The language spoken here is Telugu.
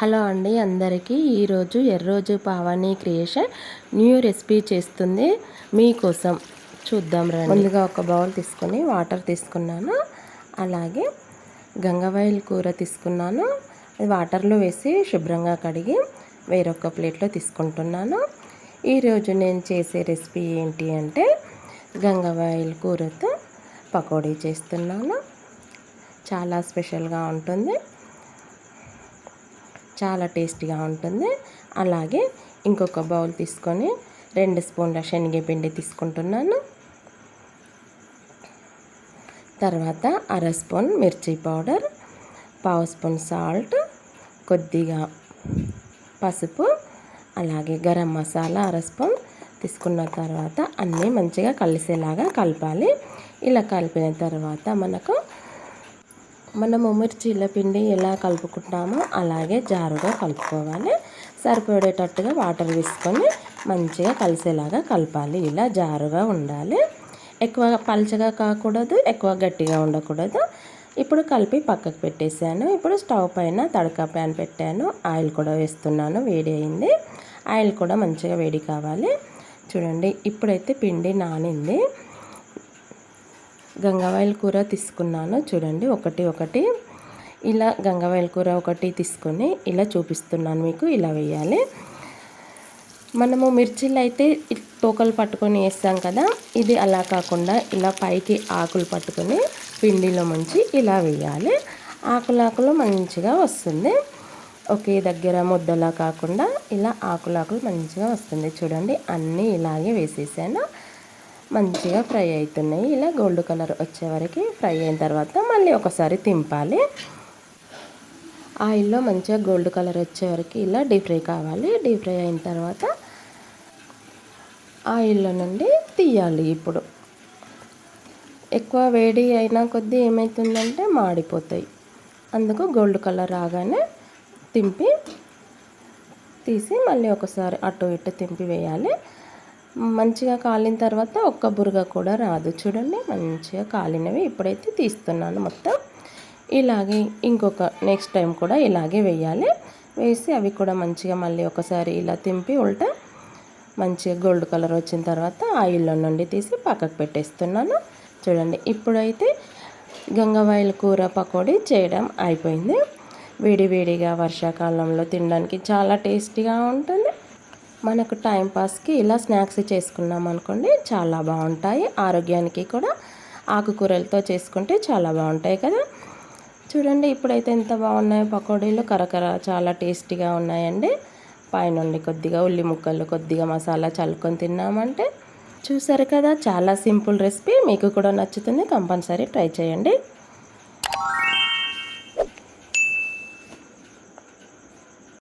హలో అండి అందరికీ. ఈరోజు Erroju Pavani creation new recipe చేస్తుంది. మీకోసం చూద్దాం రండి. ముందుగా ఒక బౌల్ తీసుకొని వాటర్ తీసుకున్నాను. అలాగే గంగవాయిల్ కూర తీసుకున్నాను. అది వాటర్లో వేసి శుభ్రంగా కడిగి వేరొక ప్లేట్లో తీసుకుంటున్నాను. ఈరోజు నేను చేసే రెసిపీ ఏంటి అంటే గంగవాయిల్ కూరతో పకోడీ చేస్తున్నాను. చాలా స్పెషల్గా ఉంటుంది. చాలా టేస్టీగా ఉంటుంది. అలాగే ఇంకొక బౌల్ తీసుకొని రెండు స్పూన్ల శనగపిండి తీసుకుంటున్నాను. తర్వాత అర స్పూన్ మిర్చి పౌడర్ పావు స్పూన్ సాల్ట్ కొద్దిగా పసుపు అలాగే గరం మసాలా అర స్పూన్ తీసుకున్న తర్వాత అన్నీ మంచిగా కలిసేలాగా కలపాలి. ఇలా కలిపిన తర్వాత మనకు మనము మిర్చీల పిండి ఎలా కలుపుకుంటామో అలాగే జారుగా కలుపుకోవాలి. సరిపడేటట్టుగా వాటర్ వేసుకొని మంచిగా కలిసేలాగా కలపాలి. ఇలా జారుగా ఉండాలి. ఎక్కువ పల్చగా కాకూడదు ఎక్కువ గట్టిగా ఉండకూడదు. ఇప్పుడు కలిపి పక్కకు పెట్టేశాను. ఇప్పుడు స్టవ్ పైన తడక ప్యాన్ పెట్టాను. ఆయిల్ కూడా వేస్తున్నాను. వేడి అయింది. ఆయిల్ కూడా మంచిగా వేడి కావాలి. చూడండి ఇప్పుడైతే పిండి నానింది. గంగవాయిల కూర తీసుకున్నాను. చూడండి ఒకటి ఒకటి. ఇలా గంగవాయిల కూర ఒకటి తీసుకొని ఇలా చూపిస్తున్నాను మీకు. ఇలా వేయాలి. మనము మిర్చిలు అయితే తోకలు పట్టుకొని వేస్తాం కదా ఇది అలా కాకుండా ఇలా పైకి ఆకులు పట్టుకొని పిండిలో ముంచి ఇలా వేయాలి. ఆకులాకులు మంచిగా వస్తుంది. ఒకే దగ్గర ముద్దలా కాకుండా ఇలా ఆకులాకులు మంచిగా వస్తుంది. చూడండి అన్నీ ఇలాగే వేసేసాను. మంచిగా ఫ్రై అవుతున్నాయి ఇలా గోల్డ్ కలర్ వచ్చే వరకు ఫ్రై అయిన తర్వాత మళ్ళీ ఒకసారి తింపాలి. ఆయిల్లో మంచిగా గోల్డ్ కలర్ వచ్చే వరకు ఇలా డీప్ ఫ్రై కావాలి. డీప్ ఫ్రై అయిన తర్వాత ఆయిల్లో నుండి తీయాలి ఇప్పుడు. ఎక్కువ వేడి అయినా కొద్దీ ఏమవుతుందంటే మాడిపోతాయి. అందుకు గోల్డ్ కలర్ రాగానే తింపి తీసి మళ్ళీ ఒకసారి అటు ఇటు తింపి వేయాలి. మంచిగా కాలిన తర్వాత ఒక్క బురగ కూడా రాదు. చూడండి మంచిగా కాలినవి ఇప్పుడైతే తీస్తున్నాను మొత్తం. ఇలాగే ఇంకొక నెక్స్ట్ టైం కూడా ఇలాగే వేయాలి. వేసి అవి కూడా మంచిగా మళ్ళీ ఒకసారి ఇలా తింపి ఉల్టా మంచిగా గోల్డ్ కలర్ వచ్చిన తర్వాత ఆయిల్లో నుండి తీసి పక్కకు పెట్టేస్తున్నాను. చూడండి ఇప్పుడైతే గంగవాయిల కూర పకోడీ చేయడం అయిపోయింది. వేడి వేడిగా వర్షాకాలంలో తినడానికి చాలా టేస్టీగా ఉంటుంది. మనకు టైంపాస్కి ఇలా స్నాక్స్ చేసుకున్నాం అనుకోండి చాలా బాగుంటాయి. ఆరోగ్యానికి కూడా ఆకుకూరలతో చేసుకుంటే చాలా బాగుంటాయి కదా. చూడండి ఇప్పుడైతే ఎంత బాగున్నాయో పకోడీలు. కరకర చాలా టేస్టీగా ఉన్నాయండి. పైనుండి కొద్దిగా ఉల్లి ముక్కలు కొద్దిగా మసాలా చల్లుకొని తిన్నామంటే చూసారు కదా చాలా సింపుల్ రెసిపీ. మీకు కూడా నచ్చుతుంది కంపల్సరీ ట్రై చేయండి.